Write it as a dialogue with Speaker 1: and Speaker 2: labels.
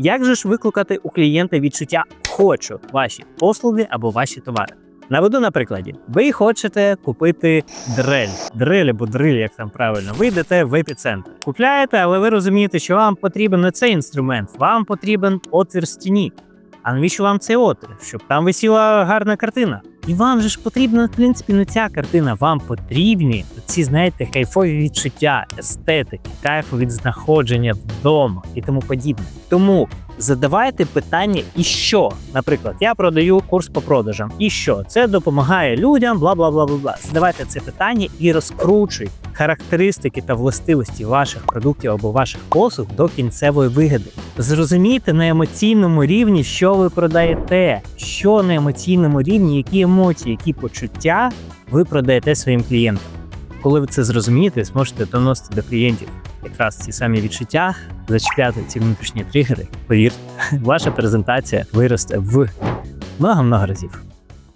Speaker 1: Як же ж викликати у клієнта відчуття хочу ваші послуги або ваші товари? Наведу на прикладі. Ви хочете купити дрель, дрель або дриль, як там правильно. Ви йдете в епіцентр. Купляєте, але ви розумієте, що вам потрібен не цей інструмент, вам потрібен отвір в стіні. А навіщо вам цей отвір? Щоб там висіла гарна картина. І вам же ж потрібна, в принципі, не ця картина. Вам потрібні ці, знаєте, кайфові відчуття, естетики, кайфу від знаходження вдома і тому подібне. Тому задавайте питання, і що? Наприклад, я продаю курс по продажам. І що? Це допомагає людям, бла бла бла бла бла. Задавайте це питання і розкручуйте характеристики та властивості ваших продуктів або ваших послуг до кінцевої вигоди. Зрозумійте на емоційному рівні, що ви продаєте, що на емоційному рівні, які емоції, які почуття ви продаєте своїм клієнтам. Коли ви це зрозумієте, зможете доносити до клієнтів якраз ці самі відчуття, зачіпляти ці внутрішні тригери. Повірте, ваша презентація виросте в много-много разів.